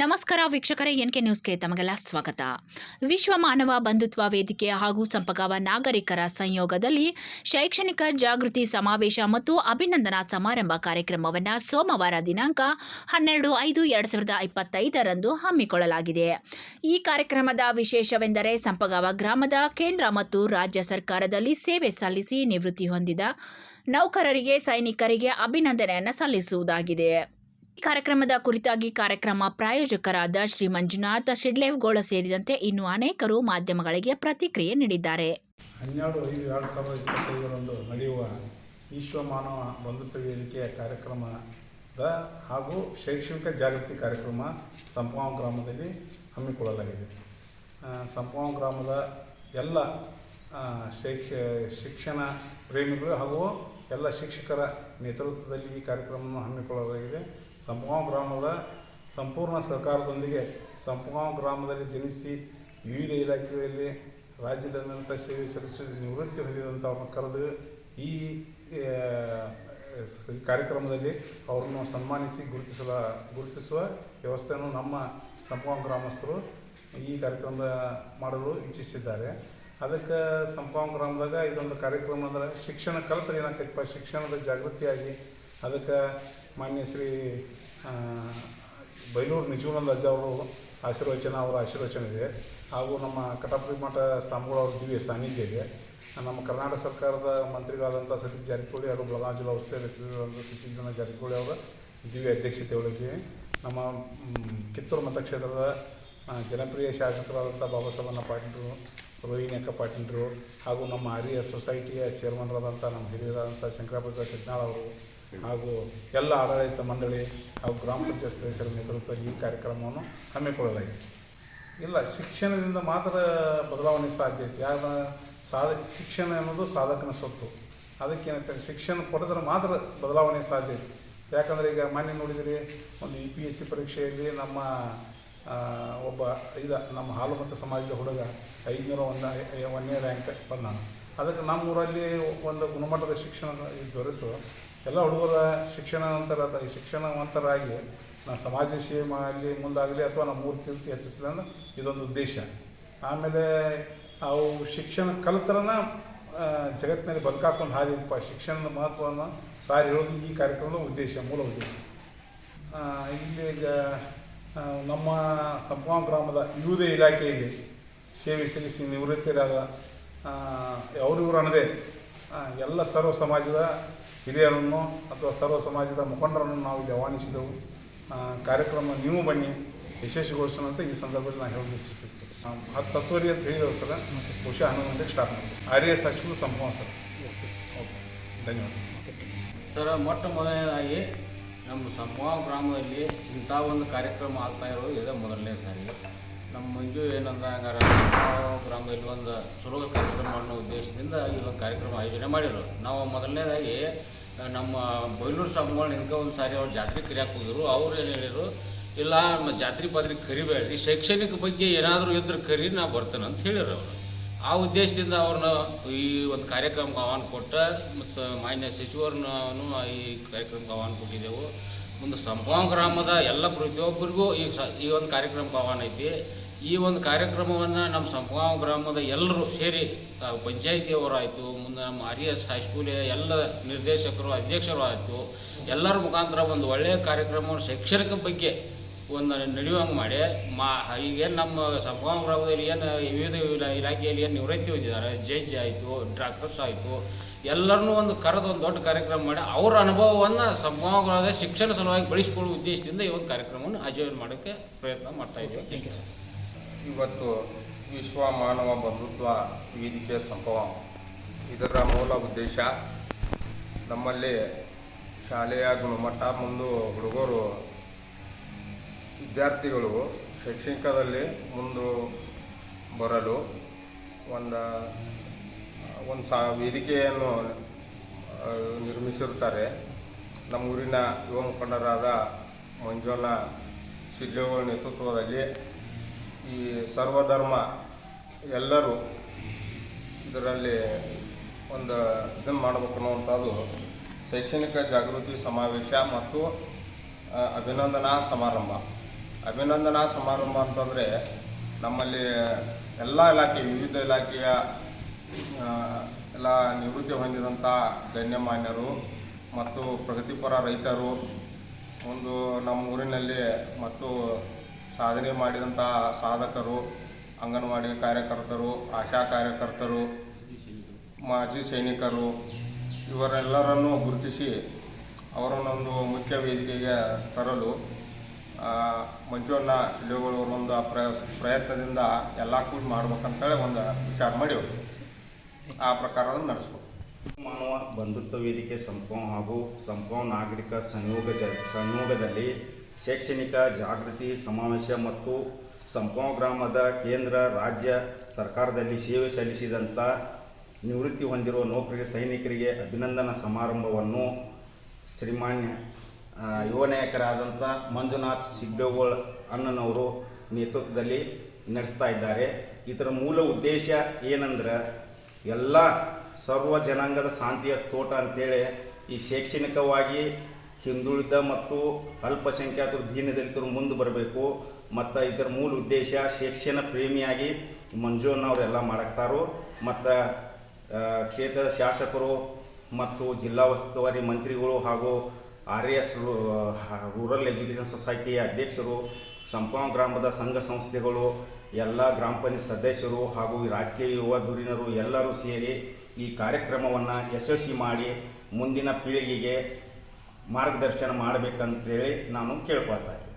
ನಮಸ್ಕಾರ ವೀಕ್ಷಕರೇ, ಎನ್ಕೆ ನ್ಯೂಸ್ಗೆ ತಮಗೆಲ್ಲ ಸ್ವಾಗತ. ವಿಶ್ವ ಮಾನವ ಬಂಧುತ್ವ ವೇದಿಕೆ ಹಾಗೂ ಸಂಪಗಾವ ನಾಗರಿಕರ ಸಂಯೋಗದಲ್ಲಿ ಶೈಕ್ಷಣಿಕ ಜಾಗೃತಿ ಸಮಾವೇಶ ಮತ್ತು ಅಭಿನಂದನಾ ಸಮಾರಂಭ ಕಾರ್ಯಕ್ರಮವನ್ನು ಸೋಮವಾರ ದಿನಾಂಕ ಹನ್ನೆರಡು ಐದು ಎರಡು ಸಾವಿರದ ಇಪ್ಪತ್ತೈದರಂದು ಹಮ್ಮಿಕೊಳ್ಳಲಾಗಿದೆ. ಈ ಕಾರ್ಯಕ್ರಮದ ವಿಶೇಷವೆಂದರೆ ಸಂಪಗಾವ ಗ್ರಾಮದ ಕೇಂದ್ರ ಮತ್ತು ರಾಜ್ಯ ಸರ್ಕಾರದಲ್ಲಿ ಸೇವೆ ಸಲ್ಲಿಸಿ ನಿವೃತ್ತಿ ಹೊಂದಿದ ನೌಕರರಿಗೆ, ಸೈನಿಕರಿಗೆ ಅಭಿನಂದನೆಯನ್ನು ಸಲ್ಲಿಸುವುದಾಗಿದೆ. ಕಾರ್ಯಕ್ರಮದ ಕುರಿತಾಗಿ ಕಾರ್ಯಕ್ರಮ ಪ್ರಾಯೋಜಕರಾದ ಶ್ರೀ ಮಂಜುನಾಥ್ ಶಿಡ್ಲೇವ್ಗೋಳ ಸೇರಿದಂತೆ ಇನ್ನು ಅನೇಕರು ಮಾಧ್ಯಮಗಳಿಗೆ ಪ್ರತಿಕ್ರಿಯೆ ನೀಡಿದ್ದಾರೆ. ಹನ್ನೆರಡು ನಡೆಯುವ ವಿಶ್ವ ಮಾನವ ಬಂಧುತ್ವ ವೇದಿಕೆಯ ಕಾರ್ಯಕ್ರಮದ ಹಾಗೂ ಶೈಕ್ಷಣಿಕ ಜಾಗೃತಿ ಕಾರ್ಯಕ್ರಮ ಸಂಪಾವ ಗ್ರಾಮದಲ್ಲಿ ಹಮ್ಮಿಕೊಳ್ಳಲಾಗಿದೆ. ಸಂಪಾವ ಗ್ರಾಮದ ಎಲ್ಲ ಶೈಕ್ಷ, ಶಿಕ್ಷಣ ಪ್ರೇಮಿಗಳು ಹಾಗೂ ಎಲ್ಲ ಶಿಕ್ಷಕರ ನೇತೃತ್ವದಲ್ಲಿ ಈ ಕಾರ್ಯಕ್ರಮವನ್ನು ಹಮ್ಮಿಕೊಳ್ಳಲಾಗಿದೆ. ಸಂಪಗಾಂವ್ ಗ್ರಾಮದ ಸಂಪೂರ್ಣ ಸಹಕಾರದೊಂದಿಗೆ ಸಂಪಗಾಂವ್ ಗ್ರಾಮದಲ್ಲಿ ಜನಿಸಿ ವಿವಿಧ ಇಲಾಖೆಯಲ್ಲಿ ರಾಜ್ಯದಾದ್ಯಂತ ಸೇವೆ ಸಲ್ಲಿಸಿ ನಿವೃತ್ತಿ ಹೊಂದಿದಂಥವ್ರನ್ನ ಕರೆದು ಈ ಕಾರ್ಯಕ್ರಮದಲ್ಲಿ ಅವರನ್ನು ಸನ್ಮಾನಿಸಿ ಗುರುತಿಸಲ, ಗುರುತಿಸುವ ವ್ಯವಸ್ಥೆಯನ್ನು ನಮ್ಮ ಸಂಪಗಾಂವ್ ಗ್ರಾಮಸ್ಥರು ಈ ಕಾರ್ಯಕ್ರಮದ ಮಾಡಲು ಇಚ್ಛಿಸಿದ್ದಾರೆ. ಅದಕ್ಕೆ ಸಂಪಗಾಂವ್ ಗ್ರಾಮದಾಗ ಇದೊಂದು ಕಾರ್ಯಕ್ರಮ ಅಂದ್ರೆ ಶಿಕ್ಷಣ ಕಲಿತ್ರೆ ಏನಾಗ್ತೈತಪ್ಪ ಶಿಕ್ಷಣದ ಜಾಗೃತಿಯಾಗಿ ಅದಕ್ಕೆ ಮಾನ್ಯ ಶ್ರೀ ಬೈಲೂರು ನಿಜಗುಣದ ಅಜ್ಜ ಅವರು ಆಶೀರ್ವಚನ, ಅವರ ಆಶೀರ್ವಚನ ಇದೆ. ಹಾಗೂ ನಮ್ಮ ಕಟಪುರಿ ಮಠ ಸ್ವಾಮಿಗಳು ಅವರ ದಿವ್ಯ ಸಾನ್ನಿಧ್ಯ ಇದೆ. ನಮ್ಮ ಕರ್ನಾಟಕ ಸರ್ಕಾರದ ಮಂತ್ರಿಗಳಾದಂಥ ಸತೀಶ್ ಜಾರಕಿಹೊಳಿ ಹಾಗೂ ಬೆಳಗಾವಿ ಜಿಲ್ಲಾ ಉಸ್ತುವಾರಿ ಸತೀಶ್ ಜಾರಕಿಹೊಳಿ ಅವರ ದಿವ್ಯ ಅಧ್ಯಕ್ಷತೆ ಒಳಗಿದ್ದೀವಿ ನಮ್ಮ ಕಿತ್ತೂರು ಮತಕ್ಷೇತ್ರದ ಜನಪ್ರಿಯ ಶಾಸಕರಾದಂಥ ಬಾಬಾ ಸಾಹೇಬನ ಪಾಟೀಲರು, ರೋಹಿಣಿ ಅಕ್ಕ ಪಾಟೀಲರು ಹಾಗೂ ನಮ್ಮ ಆರ್ಯ ಸೊಸೈಟಿಯ ಚೇರ್ಮನ್ರಾದಂಥ ನಮ್ಮ ಹಿರಿಯರಾದಂಥ ಶಂಕರಾಪುರ ಸಿದ್ನಾಳ್ ಅವರು ಹಾಗೂ ಎಲ್ಲ ಆಡಳಿತ ಮಂಡಳಿ ಹಾಗೂ ಗ್ರಾಮ ಪಂಚಾಯತ್ ಸದಸ್ಯರ ನೇತೃತ್ವದಲ್ಲಿ ಈ ಕಾರ್ಯಕ್ರಮವನ್ನು ಹಮ್ಮಿಕೊಳ್ಳಲಾಗಿದೆ. ಇಲ್ಲ, ಶಿಕ್ಷಣದಿಂದ ಮಾತ್ರ ಬದಲಾವಣೆ ಸಾಧ್ಯ ಯಾರ ಸಾಧ, ಶಿಕ್ಷಣ ಅನ್ನೋದು ಸಾಧಕನ ಸ್ವತ್ತು. ಅದಕ್ಕೇನಂತಾರೆ ಶಿಕ್ಷಣ ಪಡೆದ್ರೆ ಮಾತ್ರ ಬದಲಾವಣೆ ಸಾಧ್ಯ ಯಾಕಂದರೆ ಈಗ ಮಾನ್ಯ ನೋಡಿದರೆ, ಒಂದು ಯು ಪಿ ಎಸ್ ಸಿ ಪರೀಕ್ಷೆಯಲ್ಲಿ ನಮ್ಮ ಒಬ್ಬ ಇದ, ನಮ್ಮ ಹಾಲುಮತ ಸಮಾಜದ ಹುಡುಗ ಐದುನೂರ ಒಂದು, ಒಂದನೇ ರ್ಯಾಂಕ್ ಬಂದಾನ. ಅದಕ್ಕೆ ನಮ್ಮೂರಲ್ಲಿ ಒಂದು ಗುಣಮಟ್ಟದ ಶಿಕ್ಷಣ ದೊರೆತು. ಎಲ್ಲ ಹುಡುಗರ ಶಿಕ್ಷಣವಂತರ ಶಿಕ್ಷಣವಂತರಾಗಿ ನಾ ಸಮಾಜ ಸೇವೆ ಆಗಲಿ, ಮುಂದಾಗಲಿ ಅಥವಾ ನಮ್ಮ ಮೂರು ಕೀರ್ತಿ ಹೆಚ್ಚಿಸಲಿ ಅನ್ನೋ ಇದೊಂದು ಉದ್ದೇಶ. ಆಮೇಲೆ ಅವು ಶಿಕ್ಷಣ ಕಲಿತರನ ಜಗತ್ತಿನಲ್ಲಿ ಬದುಕಾಕೊಂಡು ಹಾದಿಪ್ಪ ಶಿಕ್ಷಣದ ಮಹತ್ವವನ್ನು ಸಾರಿ ಹೇಳೋದು ಈ ಕಾರ್ಯಕ್ರಮದ ಉದ್ದೇಶ, ಮೂಲ ಉದ್ದೇಶ. ಇಲ್ಲಿ ಈಗ ನಮ್ಮ ಸಂಪಾ ಗ್ರಾಮದ ವಿವಿಧ ಇಲಾಖೆಯಲ್ಲಿ ಸೇವೆ ಸಲ್ಲಿಸಿ ನಿವೃತ್ತರಾದ ಅವರಿವರು ಅನ್ನದೇ ಎಲ್ಲ ಸರ್ವ ಸಮಾಜದ ಹಿರಿಯರನ್ನು ಅಥವಾ ಸರ್ವ ಸಮಾಜದ ಮುಖಂಡರನ್ನು ನಾವು ಇಲ್ಲಿ ಆಹ್ವಾನಿಸಿದೆವು. ಕಾರ್ಯಕ್ರಮ ನೀವು ಬನ್ನಿ ವಿಶೇಷಗೊಳಿಸೋಣ ಅಂತ ಈ ಸಂದರ್ಭದಲ್ಲಿ ನಾನು ಹೇಳಲು ಇಚ್ಛಿಸುತ್ತೇನೆ. ಹತ್ತು ಹತ್ತುವರೆ ಅಂತ ಹೇಳಿದೆವು ಸರ್ ಬಹುಶಃ ಹನ್ನೊಂದು ಸ್ಟಾರ್ಟ್ ಮಾಡ್ತೀವಿ ಆರ್ ಎಸ್ ಹಚ್ಕೊಂಡು ಸಂಭವ ಸರ್. ಓಕೆ, ಧನ್ಯವಾದ. ಸರ್, ಮೊಟ್ಟ ಮೊದಲನೇದಾಗಿ ನಮ್ಮ ಸಂಭವ ಗ್ರಾಮದಲ್ಲಿ ಇಂಥ ಒಂದು ಕಾರ್ಯಕ್ರಮ ಆಗ್ತಾ ಇರೋದು ಇದೇ ಮೊದಲನೇ ಸಾರಿ. ನಮ್ಮ ಮಂಜು ಏನಂದ ಹಂಗಾರ ಗ್ರಾಮ ಇಲ್ಲಿ ಒಂದು ಸುಲಭ ಕಾರ್ಯಕ್ರಮ ಅನ್ನೋ ಉದ್ದೇಶದಿಂದ ಈ ಒಂದು ಕಾರ್ಯಕ್ರಮ ಆಯೋಜನೆ ಮಾಡಿದ್ರು. ನಾವು ಮೊದಲನೇದಾಗಿ ನಮ್ಮ ಬೈಲೂರು ಸ್ವಾಮಿಗಳು ಹಿಂಗೆ ಒಂದು ಸಾರಿ ಅವ್ರು ಜಾತ್ರೆ ಕರಿಯಕ್ಕೆ ಹೋಗಿದ್ರು ಅವ್ರು ಏನು ಹೇಳಿದರು, ಇಲ್ಲ, ನಮ್ಮ ಜಾತ್ರೆ ಪಾತ್ರೆ ಕರಿಬೇಡ್ರಿ. ಶೈಕ್ಷಣಿಕ ಬಗ್ಗೆ ಏನಾದರೂ ಇದ್ರೆ ಕರಿ, ನಾ ಬರ್ತೇನೆ ಅಂತ ಹೇಳಿದ್ರು ಅವರು. ಆ ಉದ್ದೇಶದಿಂದ ಅವ್ರನ್ನ ಈ ಒಂದು ಕಾರ್ಯಕ್ರಮಕ್ಕೆ ಆಹ್ವಾನ ಕೊಟ್ಟ ಮತ್ತು ಮಾನ್ಯ ಸಚಿವರನ್ನು ಈ ಕಾರ್ಯಕ್ರಮಕ್ಕೆ ಆಹ್ವಾನ ಕೊಟ್ಟಿದ್ದೆವು. ಒಂದು ಸಂಭವ ಗ್ರಾಮದ ಎಲ್ಲ ಪ್ರತಿಯೊಬ್ಬರಿಗೂ ಈ ಸ, ಈ ಒಂದು ಕಾರ್ಯಕ್ರಮಕ್ಕೆ ಆಹ್ವಾನ ಐತಿ. ಈ ಒಂದು ಕಾರ್ಯಕ್ರಮವನ್ನು ನಮ್ಮ ಸಂಭವ ಗ್ರಾಮದ ಎಲ್ಲರೂ ಸೇರಿ ಪಂಚಾಯಿತಿಯವರಾಯಿತು, ಮುಂದೆ ನಮ್ಮ ಆರ್ ಎಸ್ ಹೈಸ್ಕೂಲಿಯ ಎಲ್ಲ ನಿರ್ದೇಶಕರು ಅಧ್ಯಕ್ಷರು ಆಯಿತು ಎಲ್ಲರ ಮುಖಾಂತರ ಒಂದು ಒಳ್ಳೆಯ ಕಾರ್ಯಕ್ರಮವನ್ನು ಶೈಕ್ಷಣಿಕ ಬಗ್ಗೆ ಒಂದು ನಡೆಯುವಂಗೆ ಮಾಡಿ, ಮಾ, ಈಗೇನು ನಮ್ಮ ಸಂಭವ ಗ್ರಾಮದಲ್ಲಿ ಏನು ವಿವಿಧ ಇಲಾ- ಇಲಾಖೆಯಲ್ಲಿ ಏನು ನಿವೃತ್ತಿ ಹೊಂದಿದ್ದಾರೆ, ಜಡ್ಜ್ ಆಯಿತು, ಡಾಕ್ಟರ್ಸ್ ಆಯಿತು, ಎಲ್ಲರನ್ನೂ ಒಂದು ಕರೆದು ಒಂದು ದೊಡ್ಡ ಕಾರ್ಯಕ್ರಮ ಮಾಡಿ, ಅವರ ಅನುಭವವನ್ನು ಗ್ರಾಮದ ಶಿಕ್ಷಣ ಸಲುವಾಗಿ ಬಳಸಿಕೊಳ್ಳುವ ಉದ್ದೇಶದಿಂದ ಈ ಒಂದು ಕಾರ್ಯಕ್ರಮವನ್ನು ಆಯೋಜನೆ ಮಾಡೋಕ್ಕೆ ಪ್ರಯತ್ನ ಮಾಡ್ತಾ ಇದ್ದೀವಿ ಯು ಸರ್. ಇವತ್ತು ವಿಶ್ವ ಮಾನವ ಬಂಧುತ್ವ ವೇದಿಕೆ ಸಂಭವ. ಇದರ ಮೂಲ ಉದ್ದೇಶ ನಮ್ಮಲ್ಲಿ ಶಾಲೆಯ ಗುಣಮಟ್ಟ ಮುಂದು ಹುಡುಗರು, ವಿದ್ಯಾರ್ಥಿಗಳು ಶೈಕ್ಷಣಿಕದಲ್ಲಿ ಮುಂದೆ ಬರಲು ಒಂದು ಒಂದು ಸಾ, ವೇದಿಕೆಯನ್ನು ನಿರ್ಮಿಸಿರುತ್ತಾರೆ. ನಮ್ಮ ಊರಿನ ಯುವ ಮುಖಂಡರಾದ ಮಂಜುನ ಶಿಡ್ಲೇಗಳ ನೇತೃತ್ವದಲ್ಲಿ ಈ ಸರ್ವಧರ್ಮ ಎಲ್ಲರೂ ಇದರಲ್ಲಿ ಒಂದು ಇದನ್ನು ಮಾಡಬೇಕು ಅನ್ನುವಂಥದ್ದು ಶೈಕ್ಷಣಿಕ ಜಾಗೃತಿ ಸಮಾವೇಶ ಮತ್ತು ಅಭಿನಂದನಾ ಸಮಾರಂಭ. ಅಭಿನಂದನಾ ಸಮಾರಂಭ ಅಂತಂದರೆ ನಮ್ಮಲ್ಲಿ ಎಲ್ಲ ಇಲಾಖೆ, ವಿವಿಧ ಇಲಾಖೆಯ ಎಲ್ಲ ನಿವೃತ್ತಿ ಹೊಂದಿದಂಥ ಗಣ್ಯಮಾನ್ಯರು ಮತ್ತು ಪ್ರಗತಿಪರ ರೈತರು, ಒಂದು ನಮ್ಮ ಊರಿನಲ್ಲಿ ಮತ್ತು ಸಾಧನೆ ಮಾಡಿದಂತಹ ಸಾಧಕರು, ಅಂಗನವಾಡಿ ಕಾರ್ಯಕರ್ತರು, ಆಶಾ ಕಾರ್ಯಕರ್ತರು, ಮಾಜಿ ಸೈನಿಕರು, ಇವರೆಲ್ಲರನ್ನು ಗುರುತಿಸಿ ಅವರನ್ನೊಂದು ಮುಖ್ಯ ವೇದಿಕೆಗೆ ತರಲು ಶಿಲೆಗಳು ಅವರೊಂದು ಪ್ರ ಪ್ರಯತ್ನದಿಂದ ಎಲ್ಲ ಕೂಡಿ ಮಾಡ್ಬೇಕಂತೇಳಿ ಒಂದು ವಿಚಾರ ಮಾಡಿವು ಆ ಪ್ರಕಾರ ನಡೆಸ್ಬೇಕು. ಮಾನವ ಬಂಧುತ್ವ ವೇದಿಕೆ ಸಂಪೋ ಹಾಗೂ ಸಂಪೂರ್ಣ ನಾಗರಿಕ ಸಂಯೋಗ ಸಂಯೋಗದಲ್ಲಿ ಶೈಕ್ಷಣಿಕ ಜಾಗೃತಿ, ಸಮಾವೇಶ ಮತ್ತು ಸಂಪಂ ಗ್ರಾಮದ ಕೇಂದ್ರ, ರಾಜ್ಯ ಸರ್ಕಾರದಲ್ಲಿ ಸೇವೆ ಸಲ್ಲಿಸಿದಂಥ ನಿವೃತ್ತಿ ಹೊಂದಿರುವ ನೌಕರಿ ಸೈನಿಕರಿಗೆ ಅಭಿನಂದನಾ ಸಮಾರಂಭವನ್ನು ಶ್ರೀಮಾನ್ಯ ಯುವ ನಾಯಕರಾದಂಥ ಮಂಜುನಾಥ್ ಸಿಡ್ಡೋಗೋಳ್ ಅಣ್ಣನವರು ನೇತೃತ್ವದಲ್ಲಿ ನಡೆಸ್ತಾ ಇದ್ದಾರೆ. ಇದರ ಮೂಲ ಉದ್ದೇಶ ಏನಂದ್ರೆ, ಎಲ್ಲ ಸರ್ವ ಜನಾಂಗದ ಶಾಂತಿಯ ತೋಟ ಅಂತೇಳಿ ಈ ಶೈಕ್ಷಣಿಕವಾಗಿ ಹಿಂದುಳಿದ ಮತ್ತು ಅಲ್ಪಸಂಖ್ಯಾತರು ದೀನದಲಿತರು ಮುಂದೆ ಬರಬೇಕು. ಮತ್ತು ಇದರ ಮೂಲ ಉದ್ದೇಶ ಶಿಕ್ಷಣ ಪ್ರೇಮಿಯಾಗಿ ಮಂಜುವಣ್ಣವರೆಲ್ಲ ಮಾಡಕ್ತಾರೋ. ಮತ್ತು ಕ್ಷೇತ್ರದ ಶಾಸಕರು ಮತ್ತು ಜಿಲ್ಲಾ ಉಸ್ತುವಾರಿ ಮಂತ್ರಿಗಳು ಹಾಗೂ ಆರ್ ಎಸ್ ರೂರಲ್ ಎಜುಕೇಷನ್ ಸೊಸೈಟಿಯ ಅಧ್ಯಕ್ಷರು, ಸಂಪೂರ್ಣ ಗ್ರಾಮದ ಸಂಘ ಸಂಸ್ಥೆಗಳು, ಎಲ್ಲ ಗ್ರಾಮ ಪಂಚಾಯತ್ ಸದಸ್ಯರು ಹಾಗೂ ರಾಜಕೀಯ ಯುವ ಧುರೀಣರು ಎಲ್ಲರೂ ಸೇರಿ ಈ ಕಾರ್ಯಕ್ರಮವನ್ನು ಯಶಸ್ವಿ ಮಾಡಿ ಮುಂದಿನ ಪೀಳಿಗೆಗೆ ಮಾರ್ಗದರ್ಶನ ಮಾಡಬೇಕಂತೇಳಿ ನಾನು ಕೇಳ್ಕೊಳ್ತಾ ಇದ್ದೀನಿ.